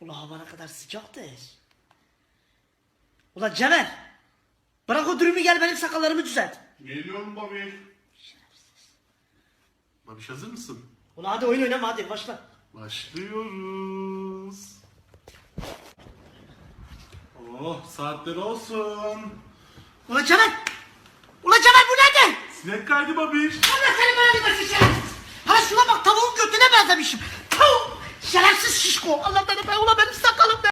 Ulan hava ne kadar sıcaktır. Ulan Cemal. Bırak o dürümü gel benim sakallarımı düzelt. Geliyorum babiş. Babiş hazır mısın? Ulan hadi oyun oynama hadi başla. Başlıyoruz. Oh saatler olsun. Ulan Cemal. Ulan Cemal bu nedir? Sinek kaydı babiş. Allah seni böyle şerefsiz. Ha şuna bak tavuğun götüne benzemişim. Şerefsiz şişko. Allah beni be ulan benim sakalım be.